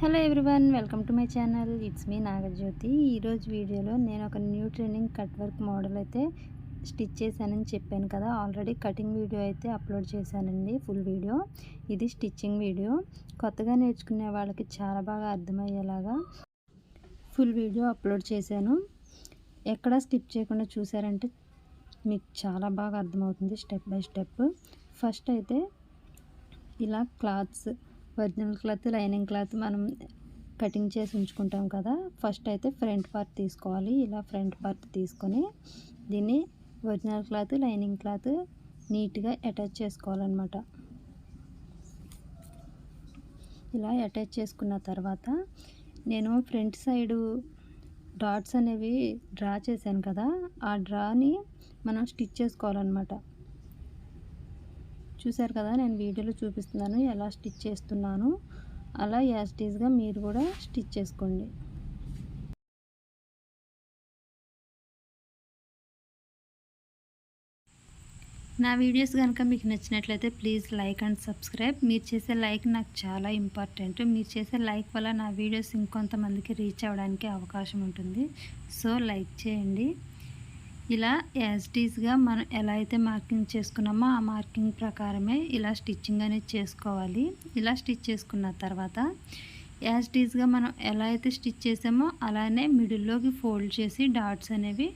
Hello everyone welcome to my channel. It's me Nagajyothi. ఈరోజు వీడియోలో నేను ఒక new trending cut work model అయితే స్టిచ్ చేశానని చెప్పాను కదా. ఆల్రెడీ కటింగ్ వీడియో అయితే అప్లోడ్ చేశానండి ఫుల్ వీడియో. ఇది స్టిచ్చింగ్ వీడియో. కొత్తగా నేర్చుకునే వాళ్ళకి చాలా బాగా అర్థమయ్యేలాగా ఫుల్ వీడియో అప్లోడ్ చేశాను. ఎక్కడ స్కిప్ చేయకుండా చూసారంటే మీకు చాలా బాగా అర్థమవుతుంది స్టెప్ బై స్టెప్. ఫస్ట్ అయితే ఇలా clothes original cloth lining cloth మనం కటింగ్ చేసి ఉంచుకుంటాం కదా. ఫస్ట్ అయితే ఫ్రంట్ పార్ట్ తీసుకోవాలి. ఇలా ఫ్రంట్ పార్ట్ తీసుకొని దీన్ని ఒరిజినల్ క్లాత్ లైనింగ్ క్లాత్ నీట్గా అటాచ్ చేసుకోవాలన్నమాట. ఇలా అటాచ్ చేసుకున్న తర్వాత నేను ఫ్రంట్ సైడు డాట్స్ అనేవి డ్రా చేశాను కదా. ఆ డ్రాని మనం స్టిచ్ చేసుకోవాలన్నమాట. చూసారు కదా నేను వీడియోలో చూపిస్తున్నాను ఎలా స్టిచ్ చేస్తున్నాను. అలా యాస్టీస్గా మీరు కూడా స్టిచ్ చేసుకోండి. నా వీడియోస్ కనుక మీకు నచ్చినట్లయితే ప్లీజ్ లైక్ అండ్ సబ్స్క్రైబ్. మీరు చేసే లైక్ నాకు చాలా ఇంపార్టెంట్. మీరు చేసే లైక్ వల్ల నా వీడియోస్ ఇంకొంతమందికి రీచ్ అవ్వడానికి అవకాశం ఉంటుంది. సో లైక్ చేయండి. ఇలా యాజ్టీస్గా మనం ఎలా అయితే మార్కింగ్ చేసుకున్నామో ఆ మార్కింగ్ ప్రకారమే ఇలా స్టిచ్చింగ్ అనేది చేసుకోవాలి. ఇలా స్టిచ్ చేసుకున్న తర్వాత యాజ్టీస్గా మనం ఎలా అయితే స్టిచ్ చేసామో అలానే మిడిల్లోకి ఫోల్డ్ చేసి డాట్స్ అనేవి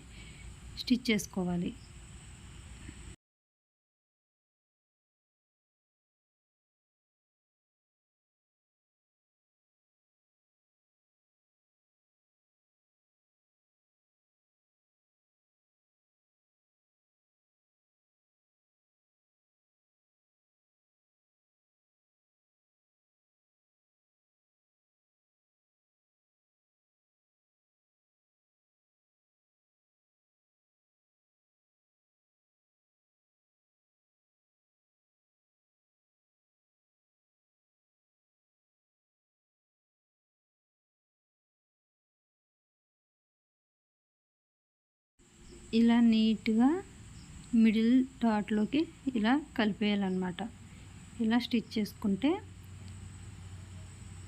స్టిచ్ చేసుకోవాలి. ఇలా నీట్గా మిడిల్ డాట్లోకి ఇలా కలిపేయాలన్నమాట. ఇలా స్టిచ్ చేసుకుంటే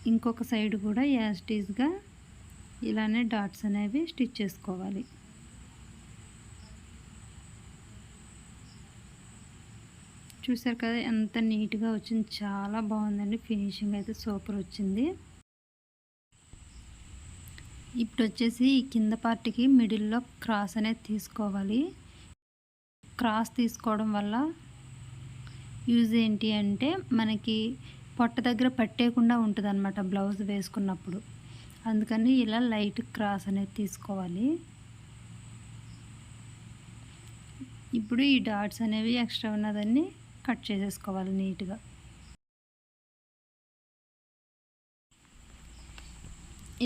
ఇంకొక సైడ్ కూడా యాస్టీస్గా ఇలానే డాట్స్ అనేవి స్టిచ్ చేసుకోవాలి. చూసారు కదా ఎంత నీట్గా వచ్చింది. చాలా బాగుందండి. ఫినిషింగ్ అయితే సూపర్ వచ్చింది. ఇప్పుడు వచ్చేసి ఈ కింద పార్ట్కి మిడిల్లో క్రాస్ అనేది తీసుకోవాలి. క్రాస్ తీసుకోవడం వల్ల యూజ్ ఏంటి అంటే మనకి పొట్ట దగ్గర పట్టేయకుండా ఉంటుంది అనమాట బ్లౌజ్ వేసుకున్నప్పుడు. అందుకని ఇలా లైట్ క్రాస్ అనేది తీసుకోవాలి. ఇప్పుడు ఈ డాట్స్ అనేవి ఎక్స్ట్రా ఉన్నదాన్ని కట్ చేసేసుకోవాలి నీట్గా.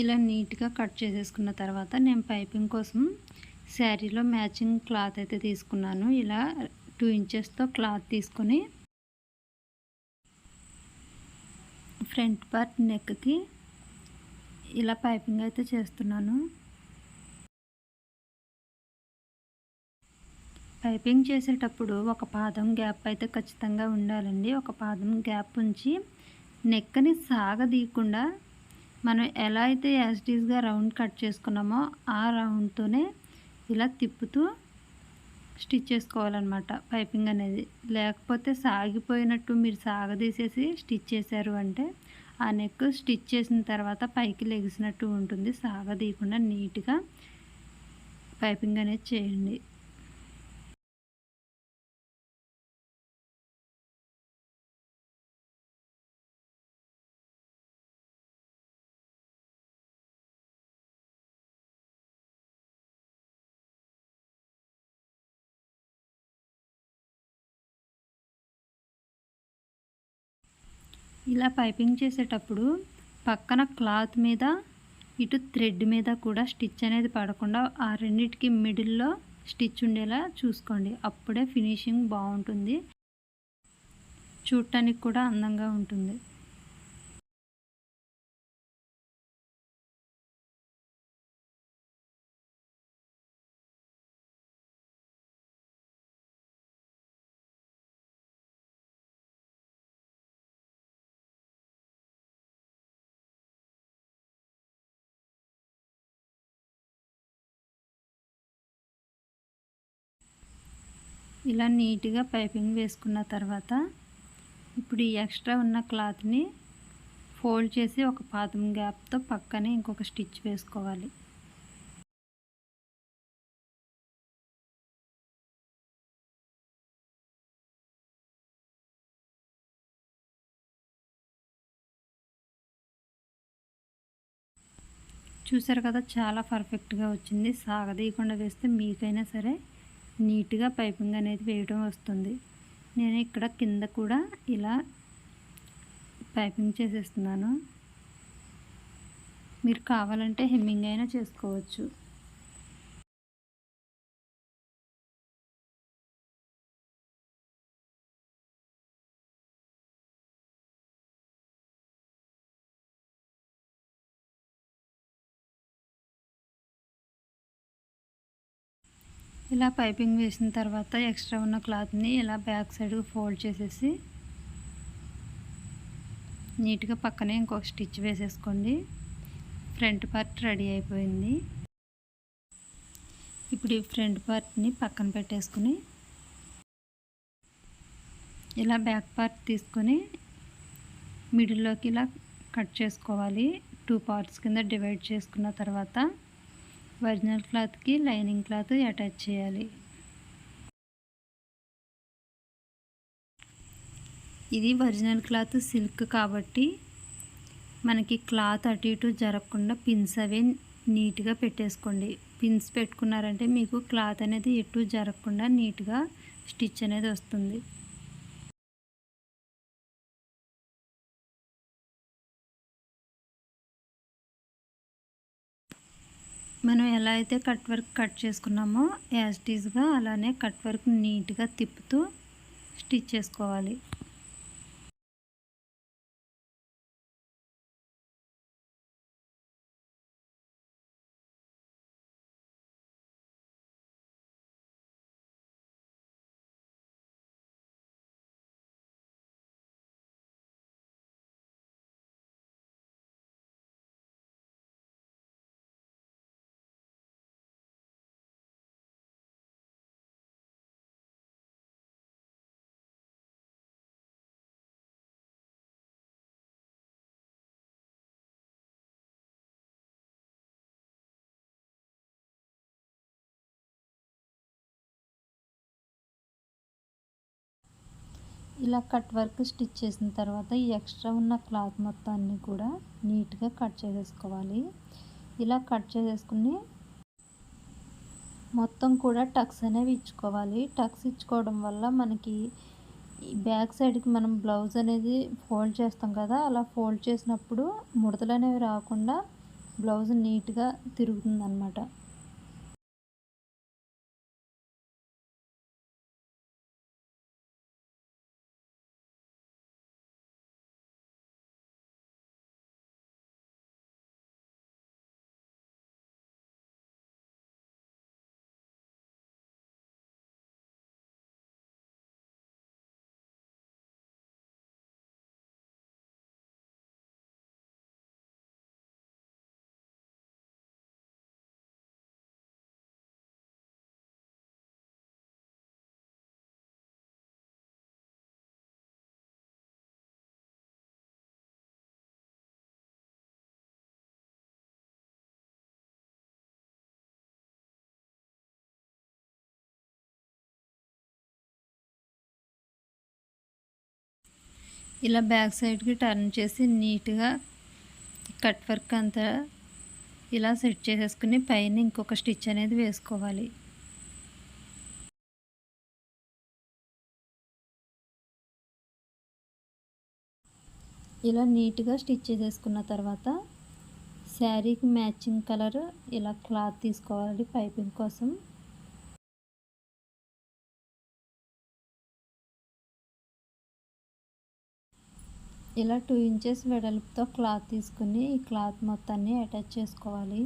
ఇలా నీట్గా కట్ చేసేసుకున్న తర్వాత నేను పైపింగ్ కోసం శారీలో మ్యాచింగ్ క్లాత్ అయితే తీసుకున్నాను. ఇలా టూ ఇంచెస్తో క్లాత్ తీసుకొని ఫ్రంట్ పార్ట్ నెక్కి ఇలా పైపింగ్ అయితే చేస్తున్నాను. పైపింగ్ చేసేటప్పుడు ఒక పాదం గ్యాప్ అయితే ఖచ్చితంగా ఉండాలండి. ఒక పాదం గ్యాప్ ఉంచి నెక్కని సాగదీయకుండా మనం ఎలా అయితే యాజ్టీస్గా రౌండ్ కట్ చేసుకున్నామో ఆ రౌండ్తోనే ఇలా తిప్పుతూ స్టిచ్ చేసుకోవాలన్నమాట. పైపింగ్ అనేది. లేకపోతే సాగిపోయినట్టు మీరు సాగదీసేసి స్టిచ్ చేశారు అంటే ఆ నెక్ స్టిచ్ చేసిన తర్వాత పైకి లెగిసినట్టు ఉంటుంది. సాగదీయకుండా నీట్గా పైపింగ్ అనేది చేయండి. ఇలా పైపింగ్ చేసేటప్పుడు పక్కన క్లాత్ మీద ఇటు థ్రెడ్ మీద కూడా స్టిచ్ అనేది పడకుండా ఆ రెండింటికి మిడిల్లో స్టిచ్ ఉండేలా చూసుకోండి. అప్పుడే ఫినిషింగ్ బాగుంటుంది. చూడటానికి కూడా అందంగా ఉంటుంది. ఇలా నీట్గా పైపింగ్ వేసుకున్న తర్వాత ఇప్పుడు ఈ ఎక్స్ట్రా ఉన్న క్లాత్ని ఫోల్డ్ చేసి ఒక పాతం గ్యాప్తో పక్కనే ఇంకొక స్టిచ్ వేసుకోవాలి. చూసారు కదా చాలా పర్ఫెక్ట్గా వచ్చింది. సాగదీయకుండా వేస్తే మీకైనా సరే నీట్గా పైపింగ్ అనేది వేయడం వస్తుంది. నేను ఇక్కడ కింద కూడా ఇలా పైపింగ్ చేసేస్తున్నాను. మీరు కావాలంటే హెమ్మింగ్ అయినా చేసుకోవచ్చు. ఇలా పైపింగ్ వేసిన తర్వాత ఎక్స్ట్రా ఉన్న క్లాత్ని ఇలా బ్యాక్ సైడ్కి ఫోల్డ్ చేసేసి నీట్గా పక్కనే ఇంకొక స్టిచ్ వేసేసుకోండి. ఫ్రంట్ పార్ట్ రెడీ అయిపోయింది. ఇప్పుడు ఈ ఫ్రంట్ పార్ట్ని పక్కన పెట్టేసుకుని ఇలా బ్యాక్ పార్ట్ తీసుకొని మిడిల్లోకి ఇలా కట్ చేసుకోవాలి. టూ పార్ట్స్ కింద డివైడ్ చేసుకున్న తర్వాత ఒరిజినల్ క్లాత్కి లైనింగ్ క్లాత్ అటాచ్ చేయాలి. ఇది ఒరిజినల్ క్లాత్ సిల్క్ కాబట్టి మనకి క్లాత్ అటు ఇటు జరగకుండా పిన్స్ అవి నీట్గా పెట్టేసుకోండి. పిన్స్ పెట్టుకున్నారంటే మీకు క్లాత్ అనేది ఎటు జరగకుండా నీట్గా స్టిచ్ అనేది వస్తుంది. ఎలా అయితే కట్ వర్క్ కట్ చేసుకున్నామో యాజ్టీజ్గా అలానే కట్ వర్క్ నీట్గా తిప్పుతూ స్టిచ్ చేసుకోవాలి. ఇలా కట్ వర్క్ స్టిచ్ చేసిన తర్వాత ఈ ఎక్స్ట్రా ఉన్న క్లాత్ మొత్తాన్ని కూడా నీట్గా కట్ చేసేసుకోవాలి. ఇలా కట్ చేసేసుకుని మొత్తం కూడా టక్స్ అనేవి ఇచ్చుకోవాలి. టక్స్ ఇచ్చుకోవడం వల్ల మనకి బ్యాక్ సైడ్కి మనం బ్లౌజ్ అనేది ఫోల్డ్ చేస్తాం కదా అలా ఫోల్డ్ చేసినప్పుడు ముడతలు అనేవి రాకుండా బ్లౌజ్ నీట్గా తిరుగుతుంది ఇలా బ్యాక్ సైడ్కి టర్న్ చేసి నీట్గా కట్ వర్క్ అంతా ఇలా సెట్ చేసేసుకుని పైన ఇంకొక స్టిచ్ అనేది వేసుకోవాలి. ఇలా నీట్గా స్టిచ్ చేసేసుకున్న తర్వాత శారీకి మ్యాచింగ్ కలర్ ఇలా క్లాత్ తీసుకోవాలి పైపింగ్ కోసం. ఇలా టూ ఇంచెస్ వెడల్పుతో క్లాత్ తీసుకుని ఈ క్లాత్ మొత్తాన్ని అటాచ్ చేసుకోవాలి.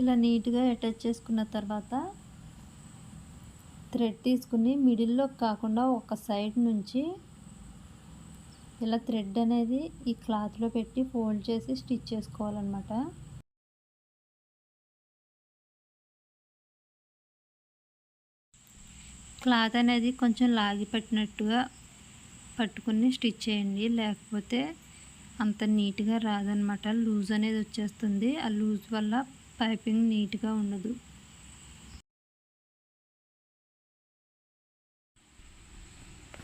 ఇలా నీట్గా అటాచ్ చేసుకున్న తర్వాత థ్రెడ్ తీసుకుని మిడిల్లో కాకుండా ఒక సైడ్ నుంచి ఇలా థ్రెడ్ అనేది ఈ క్లాత్లో పెట్టి ఫోల్డ్ చేసి స్టిచ్ చేసుకోవాలన్నమాట. క్లాత్ అనేది కొంచెం లాగి పట్టినట్టుగా పట్టుకుని స్టిచ్ చేయండి. లేకపోతే అంత నీట్గా రాదనమాట లూజ్ అనేది వచ్చేస్తుంది. ఆ లూజ్ వల్ల పైపింగ్ నీట్గా ఉండదు.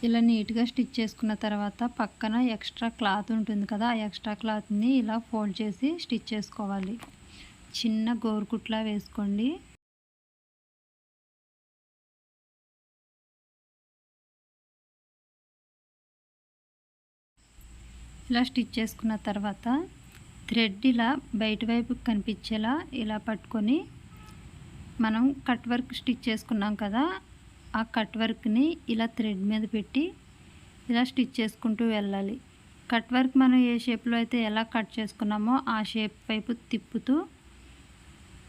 ఇలా నీట్గా స్టిచ్ చేసుకున్న తర్వాత పక్కన ఎక్స్ట్రా క్లాత్ ఉంటుంది కదా ఆ ఎక్స్ట్రా క్లాత్ని ఇలా ఫోల్డ్ చేసి స్టిచ్ చేసుకోవాలి. చిన్న గోరుకుట్లా వేసుకోండి. ఇలా స్టిచ్ చేసుకున్న తర్వాత థ్రెడ్ ఇలా బయట వైపు కనిపించేలా ఇలా పట్టుకొని మనం కట్ వర్క్ స్టిచ్ చేసుకున్నాం కదా ఆ కట్ వర్క్ని ఇలా థ్రెడ్ మీద పెట్టి ఇలా స్టిచ్ చేసుకుంటూ వెళ్ళాలి. కట్ వర్క్ మనం ఏ షేప్లో అయితే ఎలా కట్ చేసుకున్నామో ఆ షేప్ వైపు తిప్పుతూ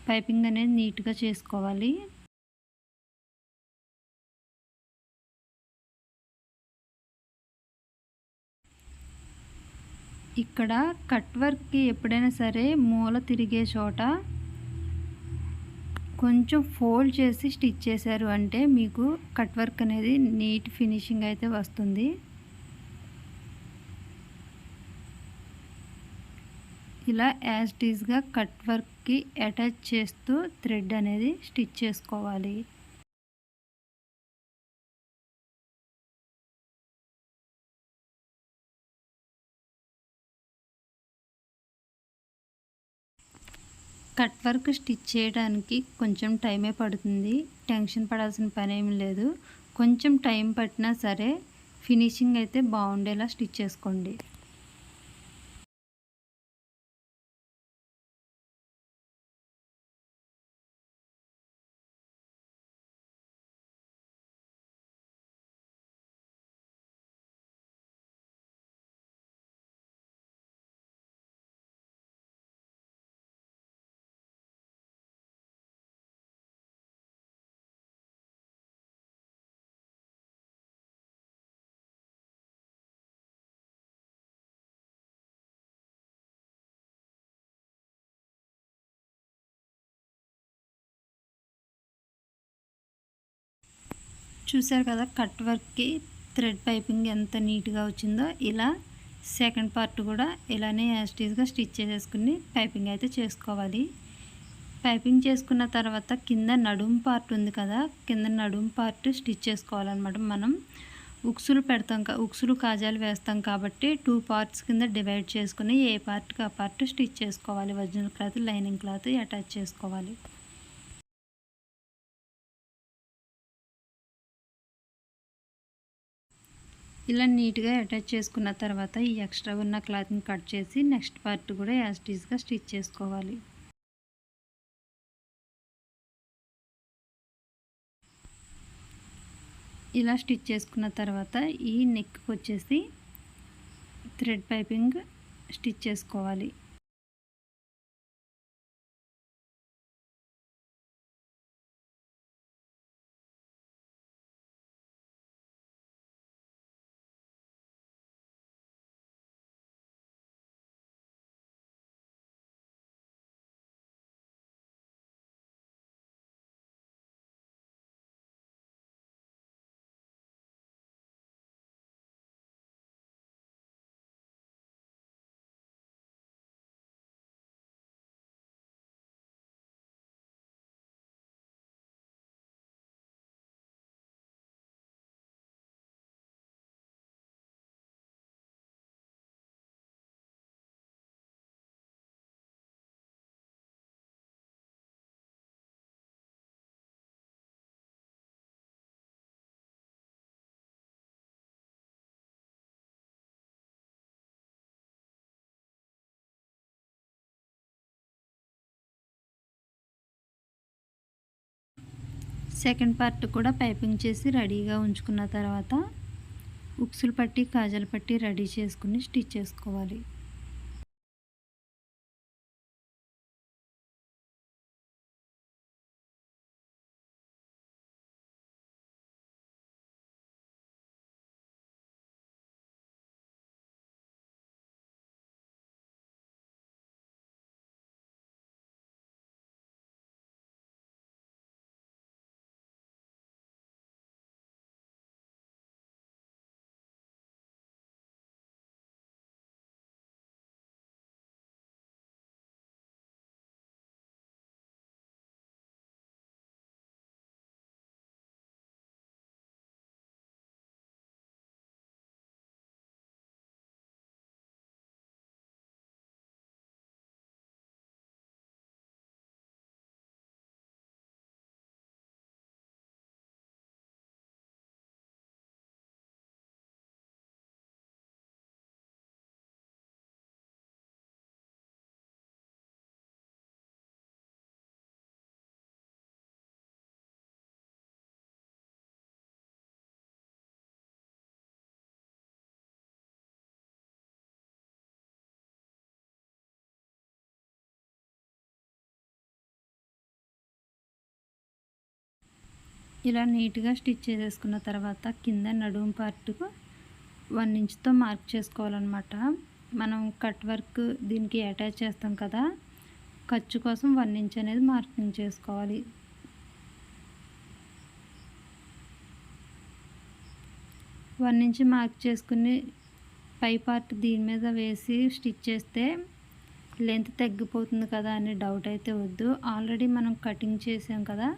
పైపింగ్ అనేది నీట్గా చేసుకోవాలి. ఇక్కడ కట్ వర్క్కి ఎప్పుడైనా సరే మూల తిరిగే చోట కొంచెం ఫోల్డ్ చేసి స్టిచ్ చేశారు అంటే మీకు కట్ వర్క్ అనేది నీట్ ఫినిషింగ్ అయితే వస్తుంది. ఇలా యాజ్ టీజ్గా కట్ వర్క్కి అటాచ్ చేస్తూ థ్రెడ్ అనేది స్టిచ్ చేసుకోవాలి. కట్ వర్క్ స్టిచ్ చేయడానికి కొంచెం టైమే పడుతుంది. టెన్షన్ పడాల్సిన పని ఏమి లేదు. కొంచెం టైం పట్టినా సరే ఫినిషింగ్ అయితే బాగుండేలా స్టిచ్ చేసుకోండి. చూసారు కదా కట్ వర్క్కి థ్రెడ్ పైపింగ్ ఎంత నీట్గా వచ్చిందో ఇలా సెకండ్ పార్ట్ కూడా ఇలానే యాస్టీస్గా స్టిచ్ చేసేసుకుని పైపింగ్ అయితే చేసుకోవాలి. పైపింగ్ చేసుకున్న తర్వాత కింద నడుము పార్ట్ ఉంది కదా కింద నడుము పార్ట్ స్టిచ్ చేసుకోవాలన్నమాట మనం. ఉక్సులు పెడతాం ఉక్సులు కాజాలు వేస్తాం కాబట్టి టూ పార్ట్స్ కింద డివైడ్ చేసుకుని ఏ పార్ట్కి ఆ పార్ట్ స్టిచ్ చేసుకోవాలి. Original cloth lining cloth attach చేసుకోవాలి. ఇలా నీట్గా అటాచ్ చేసుకున్న తర్వాత ఈ ఎక్స్ట్రా ఉన్న క్లాత్ని కట్ చేసి నెక్స్ట్ పార్ట్ కూడా యాస్టీస్గా స్టిచ్ చేసుకోవాలి. ఇలా స్టిచ్ చేసుకున్న తర్వాత ఈ నెక్కి వచ్చేసి థ్రెడ్ పైపింగ్ స్టిచ్ చేసుకోవాలి. సెకండ్ పార్ట్ కూడా పైపింగ్ చేసి రెడీగా ఉంచుకున్న తర్వాత ఉక్సులు పట్టి కాజలు పట్టి రెడీ చేసుకుని స్టిచ్ చేసుకోవాలి. ఇలా నీట్గా స్టిచ్ చేసేసుకున్న తర్వాత కింద నడుము పార్ట్కు వన్ ఇంచ్తో మార్క్ చేసుకోవాలన్నమాట. మనం కట్ వర్క్ దీనికి అటాచ్ చేస్తాం కదా ఖర్చు కోసం వన్ ఇంచ్ అనేది మార్కింగ్ చేసుకోవాలి. వన్ ఇంచ్ మార్క్ చేసుకుని పై పార్ట్ దీని మీద వేసి స్టిచ్ చేస్తే లెంత్ తగ్గిపోతుంది కదా అనే డౌట్ అయితే వద్దు. ఆల్రెడీ మనం కటింగ్ చేసాం కదా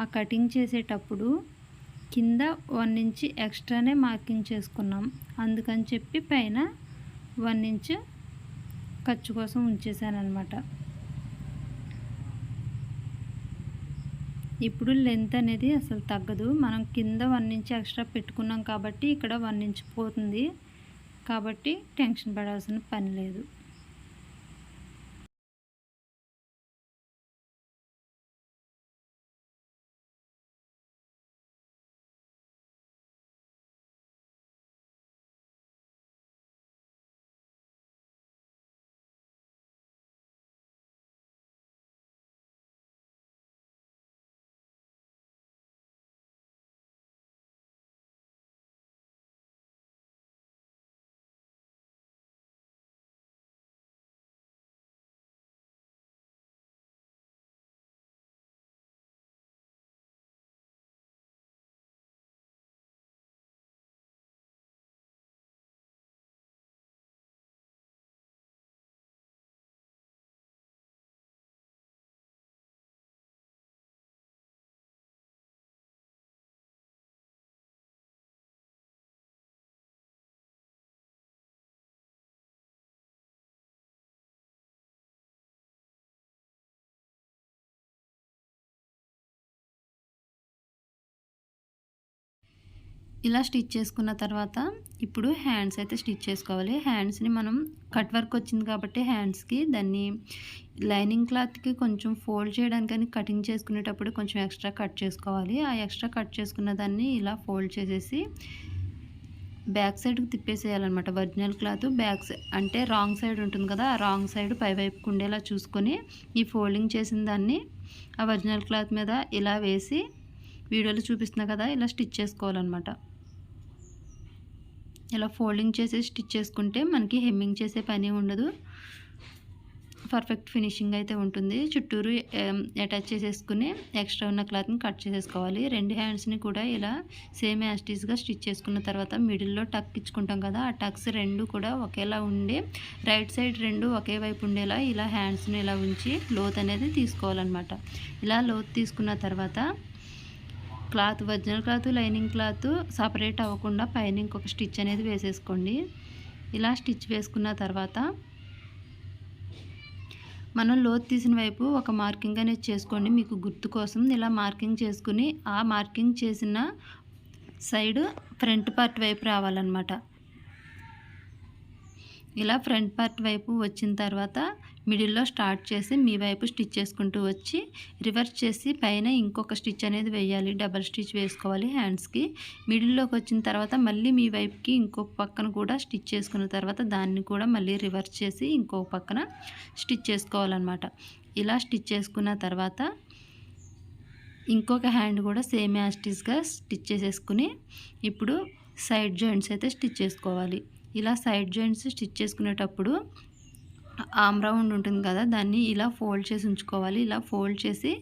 ఆ కటింగ్ చేసేటప్పుడు కింద వన్ ఇంచ్ ఎక్స్ట్రానే మార్కింగ్ చేసుకున్నాం. అందుకని చెప్పి పైన వన్ ఇంచ్ ఖర్చు కోసం ఉంచేసాను అనమాట ఇప్పుడు లెంత్ అనేది అసలు తగ్గదు. మనం కింద వన్ ఇంచ్ ఎక్స్ట్రా పెట్టుకున్నాం కాబట్టి ఇక్కడ వన్ ఇంచ్ పోతుంది. కాబట్టి టెన్షన్ పడాల్సిన పని లేదు. ఇలా స్టిచ్ చేసుకున్న తర్వాత ఇప్పుడు హ్యాండ్స్ అయితే స్టిచ్ చేసుకోవాలి. హ్యాండ్స్ని మనం కట్ వర్క్ వచ్చింది కాబట్టి హ్యాండ్స్కి దాన్ని లైనింగ్ క్లాత్కి కొంచెం ఫోల్డ్ చేయడానికని కటింగ్ చేసుకునేటప్పుడు కొంచెం ఎక్స్ట్రా కట్ చేసుకోవాలి. ఆ ఎక్స్ట్రా కట్ చేసుకున్న దాన్ని ఇలా ఫోల్డ్ చేసేసి బ్యాక్ సైడ్కి తిప్పేసేయాలన్నమాట. ఒరిజినల్ క్లాత్ బ్యాక్ అంటే రాంగ్ సైడ్ ఉంటుంది కదా ఆ రాంగ్ సైడ్ పైవైపుకు ఉండేలా చూసుకొని ఈ ఫోల్డింగ్ చేసిన దాన్ని ఆ ఒరిజినల్ క్లాత్ మీద ఇలా వేసి వీడియోలో చూపిస్తున్నా కదా ఇలా స్టిచ్ చేసుకోవాలన్నమాట. ఇలా ఫోల్డింగ్ చేసి స్టిచ్ చేసుకుంటే మనకి హెమ్మింగ్ చేసే పని ఉండదు. పర్ఫెక్ట్ ఫినిషింగ్ అయితే ఉంటుంది. చుట్టూరు అటాచ్ చేసేసుకుని ఎక్స్ట్రా ఉన్న క్లాత్ని కట్ చేసేసుకోవాలి. రెండు హ్యాండ్స్ని కూడా ఇలా సేమ్ యాస్టీస్గా స్టిచ్ చేసుకున్న తర్వాత మిడిల్లో టక్ ఇచ్చుకుంటాం కదా ఆ టక్స్ రెండు కూడా ఒకేలా ఉండి రైట్ సైడ్ రెండు ఒకే వైపు ఉండేలా ఇలా హ్యాండ్స్ని ఇలా ఉంచి లోత్ అనేది తీసుకోవాలన్నమాట. ఇలా లోత్ తీసుకున్న తర్వాత cloth original cloth lining cloth separate అవ్వకుండా పైన ఇంకొక స్టిచ్ అనేది వేసేసుకోండి. ఇలా స్టిచ్ వేసుకున్న తర్వాత మనం లోతు తీసిన వైపు ఒక మార్కింగ్ అనేది చేసుకోండి. మీకు గుర్తు కోసం ఇలా మార్కింగ్ చేసుకుని ఆ మార్కింగ్ చేసిన సైడ్ ఫ్రంట్ పార్ట్ వైపు రావాలన్నమాట. ఇలా ఫ్రంట్ పార్ట్ వైపు వచ్చిన తర్వాత మిడిల్లో స్టార్ట్ చేసి మీ వైపు స్టిచ్ చేసుకుంటూ వచ్చి రివర్స్ చేసి పైన ఇంకొక స్టిచ్ అనేది వేయాలి. డబల్ స్టిచ్ వేసుకోవాలి హ్యాండ్స్కి. మిడిల్లోకి వచ్చిన తర్వాత మళ్ళీ మీ వైపుకి ఇంకొక పక్కన కూడా స్టిచ్ చేసుకున్న తర్వాత దాన్ని కూడా మళ్ళీ రివర్స్ చేసి ఇంకొక పక్కన స్టిచ్ చేసుకోవాలన్నమాట. ఇలా స్టిచ్ చేసుకున్న తర్వాత ఇంకొక హ్యాండ్ కూడా సేమ్ యాస్టిస్గా స్టిచ్ చేసేసుకుని ఇప్పుడు సైడ్ జాయింట్స్ అయితే స్టిచ్ చేసుకోవాలి. ఇలా సైడ్ జాయింట్స్ స్టిచ్ చేసుకునేటప్పుడు ఆమ్ రౌండ్ ఉంటుంది కదా దాన్ని ఇలా ఫోల్డ్ చేసి ఉంచుకోవాలి. ఇలా ఫోల్డ్ చేసి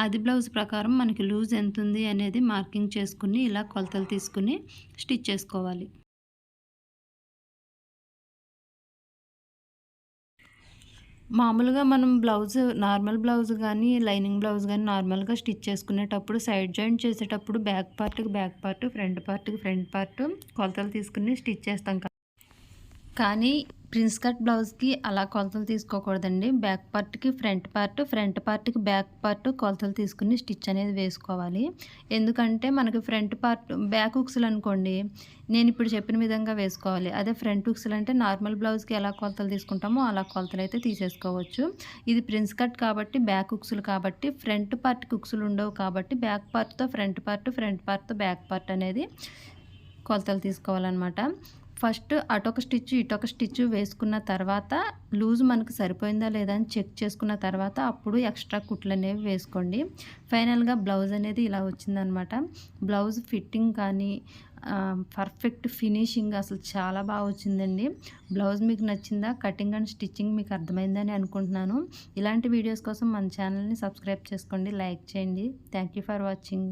ఆది బ్లౌజ్ ప్రకారం మనకి లూజ్ ఎంత ఉంది అనేది మార్కింగ్ చేసుకుని ఇలా కొలతలు తీసుకుని స్టిచ్ చేసుకోవాలి. మామూలుగా మనం బ్లౌజ్ నార్మల్ బ్లౌజ్ కానీ లైనింగ్ బ్లౌజ్ కానీ నార్మల్గా స్టిచ్ చేసుకునేటప్పుడు సైడ్ జాయింట్ చేసేటప్పుడు బ్యాక్ పార్ట్కి బ్యాక్ పార్ట్ ఫ్రంట్ పార్ట్కి ఫ్రంట్ పార్ట్ కొలతలు తీసుకుని స్టిచ్ చేస్తాం కానీ ప్రిన్స్ కట్ బ్లౌజ్కి అలా కొలతలు తీసుకోకూడదండి. బ్యాక్ పార్ట్కి ఫ్రంట్ పార్ట్ ఫ్రంట్ పార్ట్కి బ్యాక్ పార్ట్ కొలతలు తీసుకుని స్టిచ్ అనేది వేసుకోవాలి. ఎందుకంటే మనకి ఫ్రంట్ పార్ట్ బ్యాక్ ఉక్సులు అనుకోండి నేను ఇప్పుడు చెప్పిన విధంగా వేసుకోవాలి. అదే ఫ్రంట్ ఉక్సులు అంటే నార్మల్ బ్లౌజ్కి ఎలా కొలతలు తీసుకుంటామో అలా కొలతలు అయితే తీసేసుకోవచ్చు. ఇది ప్రిన్స్ కట్ కాబట్టి బ్యాక్ ఉక్సులు కాబట్టి ఫ్రంట్ పార్ట్కి ఉక్సులు ఉండవు కాబట్టి బ్యాక్ పార్ట్తో ఫ్రంట్ పార్ట్ ఫ్రంట్ పార్ట్తో బ్యాక్ పార్ట్ అనేది కొలతలు తీసుకోవాలన్నమాట. ఫస్ట్ అటొక స్టిచ్ ఇటొక స్టిచ్ వేసుకున్న తర్వాత లూజ్ మనకు సరిపోయిందా లేదా అని చెక్ చేసుకున్న తర్వాత అప్పుడు ఎక్స్ట్రా కుట్లు అనేవి వేసుకోండి. ఫైనల్గా బ్లౌజ్ అనేది ఇలా వచ్చిందనమాట. బ్లౌజ్ ఫిట్టింగ్ కానీ పర్ఫెక్ట్ ఫినిషింగ్ అసలు చాలా బాగా వచ్చిందండి. బ్లౌజ్ మీకు నచ్చిందా కటింగ్ అండ్ స్టిచ్చింగ్ మీకు అర్థమైందని అనుకుంటున్నాను. ఇలాంటి వీడియోస్ కోసం మన ఛానల్ని సబ్స్క్రైబ్ చేసుకోండి లైక్ చేయండి. Thank you for watching.